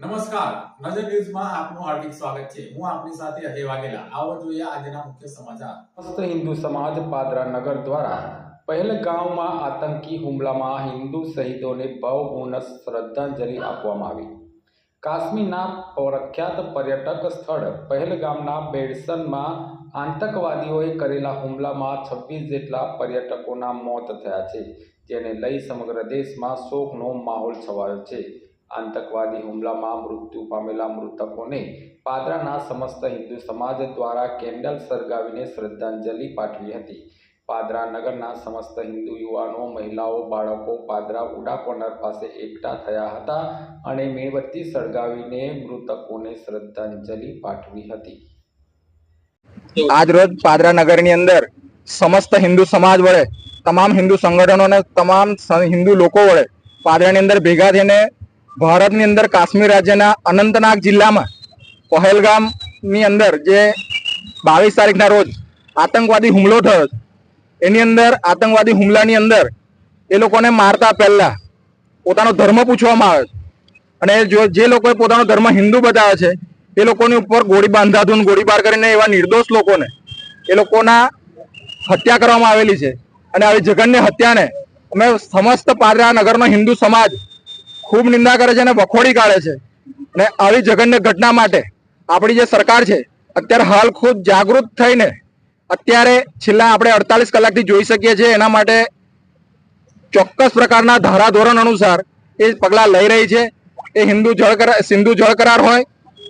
નમસ્કાર. નજર ન્યૂઝમાં આપનું હાર્દિક સ્વાગત છે. હું આપની સાથે અજય વાઘેલા. આવો જોઈએ આજના મુખ્ય સમાચાર. સમસ્ત હિન્દુ સમાજ પાદરા નગર દ્વારા પહેલગામમાં આતંકી હુમલામાં હિન્દુ શહીદોને ભાવપૂર્ણ શ્રદ્ધાંજલિ આપવામાં આવી. કાશ્મીરના પ્રખ્યાત પર્યટક સ્થળ પહેલગામના બેડસનમાં આતંકવાદીઓએ કરેલા હુમલામાં છવ્વીસ જેટલા પર્યટકોના મોત થયા છે, જેને લઈ સમગ્ર દેશમાં શોકનો માહોલ છવાયો છે. આતંકવાદી હુમલામાં મૃત્યુ પામેલા મૃતકોને પાદરાના સમસ્ત હિન્દુ સમાજ દ્વારા કેન્ડલ સળગાવીને શ્રદ્ધાંજલિ પાઠવી હતી. પાદરા નગરના સમસ્ત હિન્દુ યુવાનો, મહિલાઓ, બાળકો પાદરા ઉડા પાસે એકઠા થયા હતા અને મીણબત્તી સળગાવીને મૃતકોને શ્રદ્ધાંજલિ પાઠવી હતી. આજ રોજ પાદરા નગરની અંદર સમસ્ત હિન્દુ સમાજ વડે, તમામ હિન્દુ સંગઠનો અને તમામ હિન્દુ લોકો વડે પાદરાની અંદર ભેગા થઈને ભારતની અંદર કાશ્મીર રાજ્યના અનંતનાગ જિલ્લામાં પહેલગામની અંદર જે બાવીસ તારીખના રોજ આતંકવાદી હુમલો થયો એની અંદર આતંકવાદી હુમલાની અંદર એ લોકોને મારતા પહેલાં પોતાનો ધર્મ પૂછવામાં આવે અને જો જે લોકોએ પોતાનો ધર્મ હિન્દુ બતાવે છે, એ લોકોની ઉપર ગોળી બાંધાધૂન ગોળીબાર કરીને એવા નિર્દોષ લોકોને એ લોકોના હત્યા કરવામાં આવેલી છે. અને આવી જગન્ય હત્યાને અમે સમસ્ત પાદરા નગરનો હિન્દુ સમાજ ખૂબ નિંદા કરે છે અને વખોડી કાઢે છે. અને આવી જઘન્ય ઘટના માટે આપણી જે સરકાર છે, અત્યારે હાલ ખુદ જાગૃત થઈને અત્યારે છેલ્લા આપણે અડતાલીસ કલાકથી જોઈ શકીએ છીએ એના માટે ચોક્કસ પ્રકારના ધારાધોરણ અનુસાર એ પગલાં લઈ રહી છે. એ હિન્દુ જળ કરાર સિંધુ જળ કરાર હોય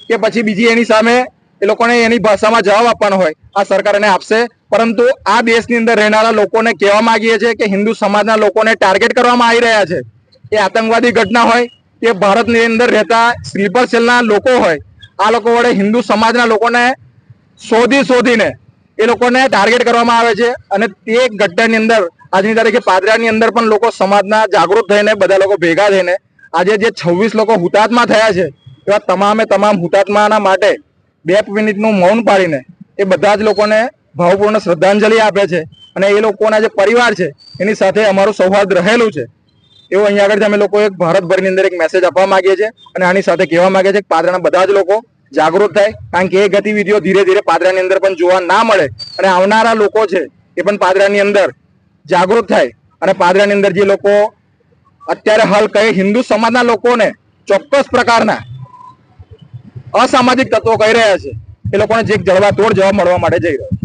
કે પછી બીજી એની સામે એ લોકોને એની ભાષામાં જવાબ આપવાનો હોય, આ સરકાર એને આપશે. પરંતુ આ દેશની અંદર રહેનારા લોકોને કહેવા માંગીએ છીએ કે હિન્દુ સમાજના લોકોને ટાર્ગેટ કરવામાં આવી રહ્યા છે. એ આતંકવાદી ઘટના હોય કે ભારતની અંદર રહેતા સ્લીપર સેલના લોકો હોય, આ લોકો વડે હિન્દુ સમાજના લોકોને શોધી શોધીને એ લોકોને ટાર્ગેટ કરવામાં આવે છે અને તે ઘટનાની અંદર, આજની તારીખે પાદરાની અંદર પણ લોકો સમાજના જાગૃત થઈને બધા લોકો ભેગા થઈને, આજે જે છવ્વીસ લોકો હુતાત્મા થયા છે, એવા તમામે તમામ હુતાત્માના માટે બે મિનિટનું મૌન પાડીને એ બધા જ લોકોને ભાવપૂર્ણ શ્રદ્ધાંજલિ આપે છે અને એ લોકોના જે પરિવાર છે, એની સાથે અમારું સૌહાર્દ રહેલું છે. એવું અહીંયા આગળ અમે લોકો એક ભારતભરની અંદર એક મેસેજ આપવા માંગીએ છીએ અને આની સાથે કહેવા માંગીએ છીએ કે પાદરાના બધા જ લોકો જાગૃત થાય, કારણ કે એ ગતિવિધિઓ ધીરે ધીરે પાદરાની અંદર પણ જોવા ના મળે અને આવનારા લોકો છે એ પણ પાદરાની અંદર જાગૃત થાય અને પાદરાની અંદર જે લોકો અત્યારે હાલ કહે હિન્દુ સમાજના લોકોને ચોક્કસ પ્રકારના અસામાજિક તત્વો કહી રહ્યા છે, એ લોકોને જે જળવા તોડ જવાબ મળવા માટે જઈ રહ્યો છે.